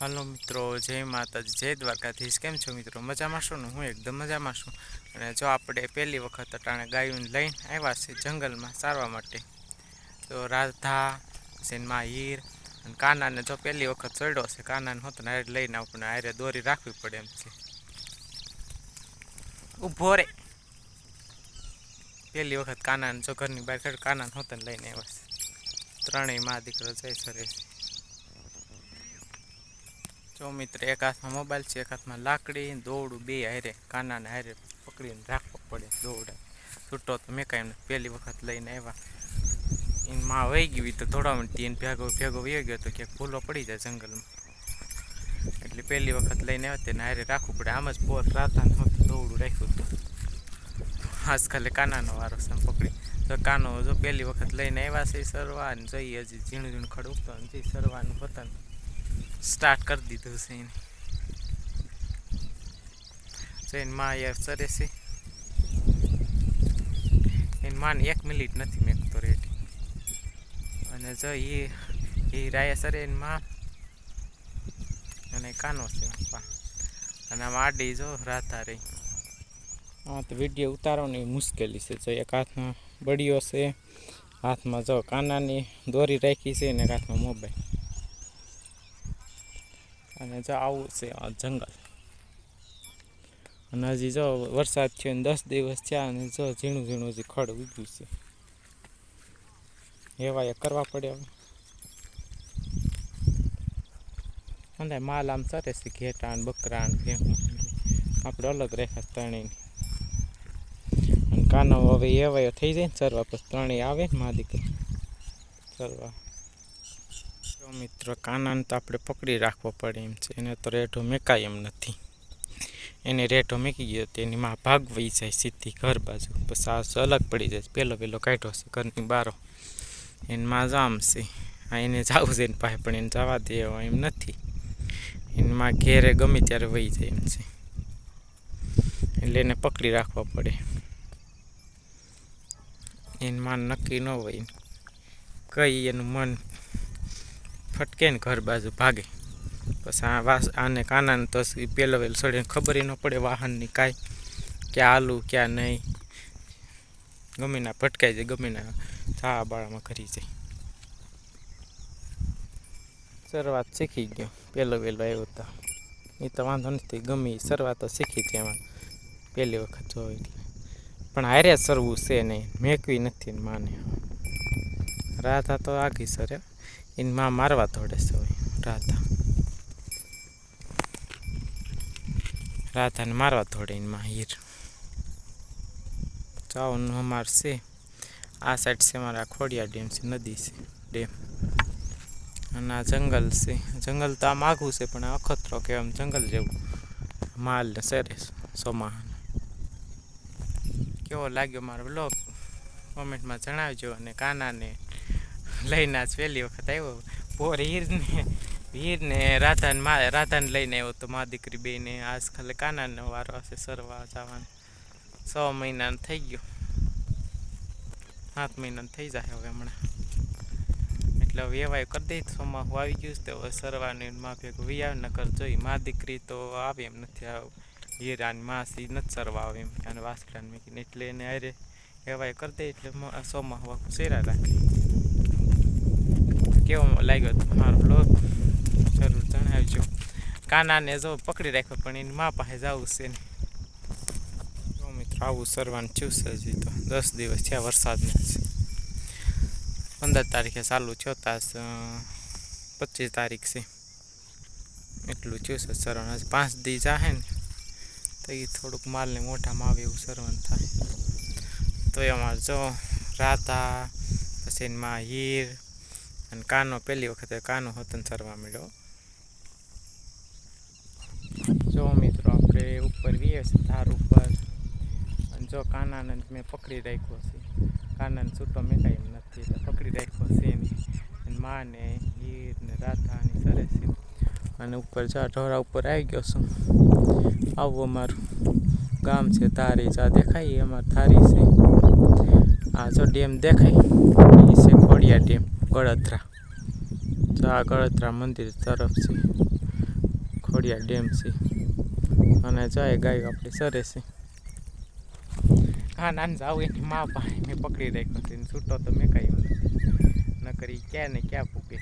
હાલો મિત્રો, જય માતાજી, જય દ્વારકાધીશ. કેમ છો મિત્રો? મજામાં છો ને? હું એકદમ મજામાં છું. અને જો આપણે પહેલી વખત અટાણે ગાયોને લઈને આવ્યા છે જંગલમાં સારવા માટે, તો રાધા સેનમાં હીર અને કાનાને જો પહેલી વખત ચડ્યો છે, કાનાને હોત ને હારે લઈને આપણને હારે દોરી રાખવી પડે એમ છે. ઊભો રે. પહેલી વખત કાનાને જો ઘરની બહાર કાનાને હોતો ને લઈને આવ્યા છે. ત્રણેય મા દીકરો જય સરે જો મિત્ર, એક હાથમાં મોબાઈલ છે, એક હાથમાં લાકડી, દોરડું બે હારે, કાનાને હારે પકડીને રાખવો પડે દોરડા. છૂટો તો મેં કાંઈ પહેલી વખત લઈને આવ્યા. એની માં વહી ગઈ તો થોડા મિનિટથી એને ભેગો ભેગો વહી ગયો તો ક્યાંક ભૂલો પડી જાય જંગલમાં. એટલે પહેલી વખત લઈને આવ્યા, તેને હારે રાખવું પડે. આમ જ પોર રાતા દોરડું રાખ્યું હતું. આજકાલે કાનાનો વારો છે પકડી. તો કાનો જો પહેલી વખત લઈને આવ્યા છે સરવા ને જઈએ હજી ઝીણું ઝીણું ખડ ઉગતો હજી સરવાનું પોતાનું સ્ટાર્ટ કરી દીધું છે એને જઈને માં યાર સરે છે એની માને એક મિનિટ નથી મેકતો રેડી અને જો એ એ રાયા સરે એની માં અને કાનો છે પપ્પા અને આમ આડી જો રાતા રહી હા તો વીડિયો ઉતારવાની મુશ્કેલી છે જો એક હાથમાં બળીઓ છે હાથમાં જો કાનાની દોરી રાખી છે ને એક હાથમાં મોબાઈલ અને જો આવું છે આ જંગલ. અને હજી જો વરસાદ થયો ને દસ દિવસ થયા અને જો ઝીણું ઝીણું હજી ખડ ઉગ્યું છે. એવા એ કરવા પડે હવે. અને માલ આમ સરે છે ઘેટા બકરા ભેહું આપણે અલગ રેખા ત્રણેય. અને કાનો હવે એવાયો થઈ જાય ને ચરવા પછી ત્રણેય આવે ને મા દીકરી ચરવા. તો મિત્ર, કાનાને તો આપણે પકડી રાખવો પડે એમ છે. એને તો રેઢો મેકાય એમ નથી. એને રેઢો મેકી ગયો તો એની માં ભાગવી જાય સીધી ઘર બાજુ. પછી આ અલગ પડી જાય. પહેલો પહેલો કાઢ્યો છે ઘરની બારો. એની માં જામ છે આ એને જવું છે એની પાસે પણ એને જવા દેવા એમ નથી. એની માં ઘેરે ગમે ત્યારે વહી જાય એમ છે. એટલે એને પકડી રાખવા પડે. એની માં નક્કી ન હોય. કઈ એનું મન ફટકે ને ઘર બાજુ ભાગે. પછી આ વાસ આને કાનાને તો પહેલો વેલ સડીને ખબર ન પડે વાહનની કાંઈ, ક્યાં આલું, ક્યાં નહીં. ગમે ના ભટકાઈ જાય ગમે ના ચા બાળામાં કરી જાય. શરૂઆત શીખી ગયો પહેલો વહેલો આવ્યો તો. એ તો વાંધો નથી, ગમે શરૂઆત તો શીખી છે એમાં, પહેલી વખત જોઈ એટલે. પણ હારે સરવું છે નહીં મેકવી નથી માને. રાધા તો આગી સરે એની માં મારવા થોડે છે રાધા. રાધાને મારવા થોડે એની માં હીર. ચાવનું અમાર છે. આ સાઈડ છે મારા ખોડિયા ડેમ છે, નદી છે, ડેમ. અને આ જંગલ છે. જંગલ તો આમ આઘું છે, પણ આ અખતરો કે આમ જંગલ જેવું. માલ ને સરે સોમાહન કેવો લાગ્યો મારો બ્લોગ કોમેન્ટમાં જણાવજો અને કાનાને લઈને આજ પહેલી વખત આવ્યો પોર હીરને હીરને રાધાને મા, રાધાને લઈને આવ્યો તો મા દીકરી બેને આજ ખાલી કાનાનો વારો હશે સરવા જવાનો. છ મહિનાનો થઈ ગયો. સાત મહિનાનો થઈ જાય હવે હમણાં. એટલે હવે એવાય કરી દઈ સોમાં હું આવી ગયું છે તો હવે સરવાની મા ભેગું વી નકર જોઈ મા દીકરી તો આવે એમ નથી આવ. હીરાની માસી નથી સરવા આવે એમ અને વાસડાને મૂકીને એટલે એને અરે એવાય કરી દે, એટલે સોમાં હવા શેરા રાખે કેવો લાગ્યો તમારો બ્લોગ જરૂર જણાવજો. કાનાને જો પકડી રાખ્યો, પણ એની મા પાસે જવું છે ને. જો મિત્રો, આવું સરવાનું થયું હજી તો. દસ દિવસ થયા વરસાદને પંદર તારીખે ચાલુ થયો તાસ પચીસ તારીખ છે. એટલું થયું છે સરવાનું. હજી પાંચ દી જાહે ને, તો એ થોડુંક માલને મોઢામાં આવે એવું સરવાનું થાય. તો અમારે જો રાતા પછી એમાં હીર અને કાનો, પહેલી વખતે કાનો હતન સરવા મળ્યો. જો મિત્રો, આપણે ઉપર વીએ છે ધાર ઉપર. અને જો કાનાને મેં પકડી રાખ્યો છે. કાનાને છૂટો મેં કાંઈ એમ નથી. પકડી રાખ્યો છે એની. માને હીર ને રાધા ને છે. અને ઉપર જા, ઢોરા ઉપર આવી ગયો છું. આવું અમારું ગામ છે, ધારી જા દેખાય. અમારે ધારી છે. આ જો ડેમ દેખાય. એ છે ખોડિયા ડેમ. ગળતરા. તો આ ગળતરા મંદિર તરફ છે. ખોડિયા ડેમ છે. અને જાય ગાય આપણી સરે છે. હા, નાન જાવ એની મા પાસે. મેં પકડી રાખ્યો છે. છૂટો તો મેં કાંઈ નથી. ન કરી ક્યાં ને ક્યાં પૂગે.